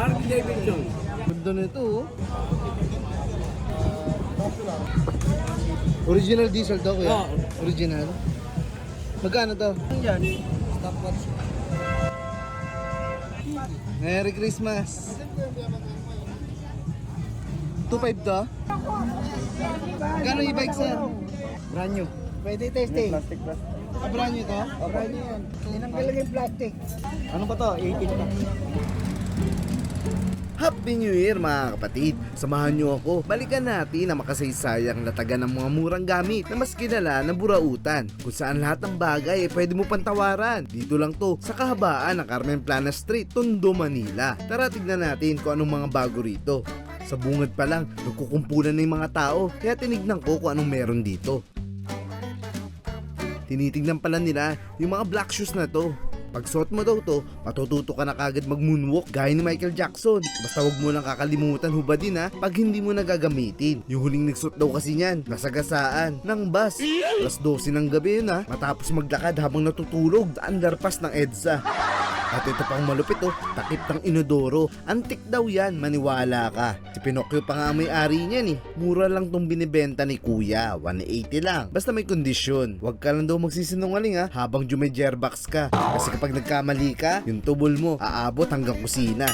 Harley Davidson. Ganda na ito, oh. Original diesel to, kuya? Oo. Original. Magkano to? Yan. Stopwatch. Merry Christmas! 2.5 to? Gano'ng e-bike, sir? Brand new. Pwede testing. Plastic plastic. Ah, brand new to? O, brand new yan. Tinanggal lang yung plastic. Ano ba to? 18 pa. Happy New Year mga kapatid! Samahan niyo ako. Balikan natin ang makasaysayang latagan ng mga murang gamit na mas kilala na burautan kung saan lahat ng bagay ay pwede mo pantawaran. Dito lang to sa kahabaan ng Carmen Plana Street, Tondo, Manila. Tara tignan natin kung anong mga bago rito. Sa bungad pa lang, nagkukumpulan na yung mga tao kaya tinignan ko kung anong meron dito. Tinitignan pala nila yung mga black shoes na to. Pag suot mo daw to, matututo ka na kagad mag moonwalk gaya ni Michael Jackson. Basta wag mo lang kakalimutan hubadin ha pag hindi mo nagagamitin. Yung huling nagsuot daw kasi niyan, nasagasaan ng bus. Alas 12 ng gabi yun ha, matapos maglakad habang natutulog sa underpass ng EDSA. At ito pang malupit oh, takip ng inodoro. Antik daw yan, maniwala ka. Si Pinocchio pa nga may-ari niyan eh. Mura lang tong binibenta ni kuya, 180 lang. Basta may kondisyon. Huwag ka lang daw magsisinungaling ha, habang jumejerbox ka. Kasi kapag nagkamali ka, yung tubol mo, aabot hanggang kusina.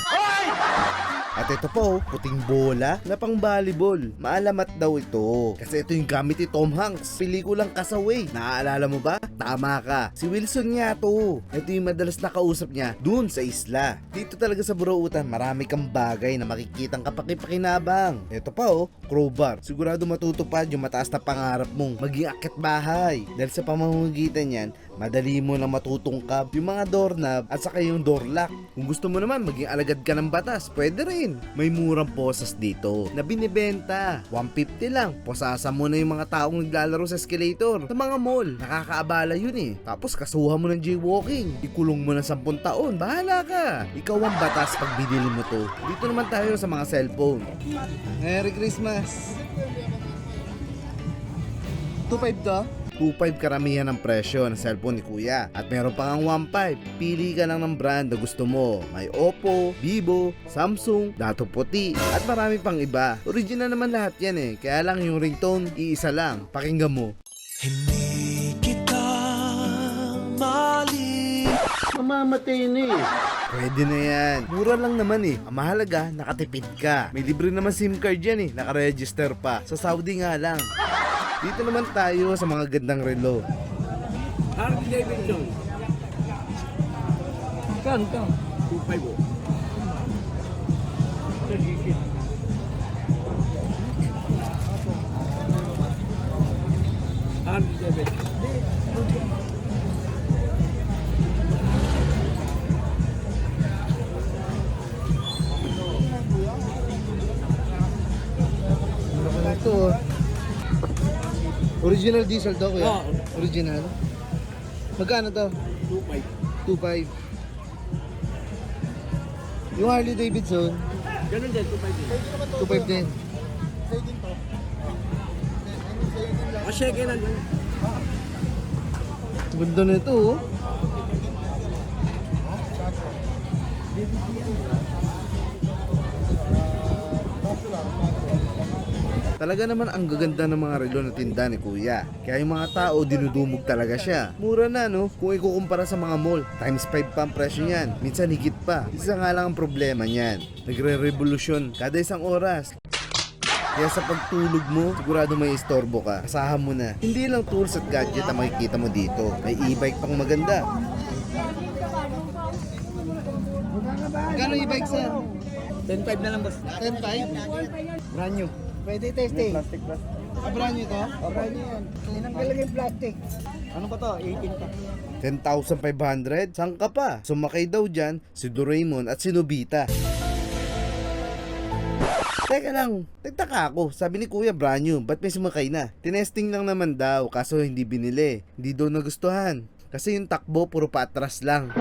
At ito po, puting bola na pang volleyball. Maalamat daw ito. Kasi ito yung gamit ni Tom Hanks. Pelikulang Kasaway. Naaalala mo ba? Tama ka. Si Wilson nga to. Ito yung madalas nakausap niya dun sa isla. Dito talaga sa Burautan, marami kang bagay na makikitang kapakipakinabang. Ito pa oh, crowbar. Sigurado matutupad yung mataas na pangarap mong maging akit bahay. Dahil sa pamamagitan yan, madali mo na matutungkab yung mga doorknob at saka yung door lock. Kung gusto mo naman maging alagad ka ng batas, pwede rin. May murang posas dito na binibenta. 150 lang. Posasa mo na yung mga taong naglalaro sa escalator. Sa mga mall, nakakaabala yun eh. Tapos kasuhan mo ng jaywalking. Ikulong mo ng 10 taon. Bahala ka. Ikaw ang batas pag binili mo to. Dito naman tayo sa mga cellphone. Merry Christmas! 2.5 to? 2.5 karamihan ng presyo ng cellphone ni kuya. At meron pa ngang 1.5. Pili ka lang ng brand na gusto mo. May Oppo, Vivo, Samsung, Dato Puti, at marami pang iba. Original naman lahat yan eh. Kaya lang yung ringtone, iisa lang. Pakinggan mo. Hindi kita mali Mamamatay na eh. Pwede na yan. Mura lang naman eh. Ang mahalaga, nakatipid ka. May libre naman SIM card yan eh. Nakaregister pa. Sa Saudi nga lang. Dito naman tayo sa mga gandang relo. Harley Davidson. Kan, kan. 2.5 oh. Harley Davidson. Original diesel to kuya? Oo. Original? Magkano to? 2.5. 2.5. Yung Harley Davidson, Ganun din, 2.5 din. 2.5 din. O second hand. Ganda na ito oh. Talaga naman ang gaganda ng mga relo na tinda ni Kuya. Kaya yung mga tao dinudumog talaga siya. Mura na no, kung ikukumpara sa mga mall. Times 5 pa ang presyo niyan. Minsan higit pa. Isa nga lang ang problema niyan. Nagre-revolusyon kada isang oras. Kaya sa pagtulog mo, sigurado may istorbo ka. Asahan mo na. Hindi lang tools at gadget ang makikita mo dito. May e-bike pang maganda. Gano'ng e-bike sir? 10.5 na lang boss. 10.5? Brand new. Pwede testing. Plastic plastic. Ah, brand new to? O, brand new yan. Tinanggal lang yung plastic. Ano ba to? 18 pa. 10,500? Saan ka pa? Sumakay daw dyan si Doraemon at si Nobita. Teka lang, nagtaka ako. Sabi ni Kuya brand new, ba't may sumakay na? Tinesting lang naman daw, kaso hindi binili. Hindi daw nagustuhan. Kasi yung takbo, puro patras lang.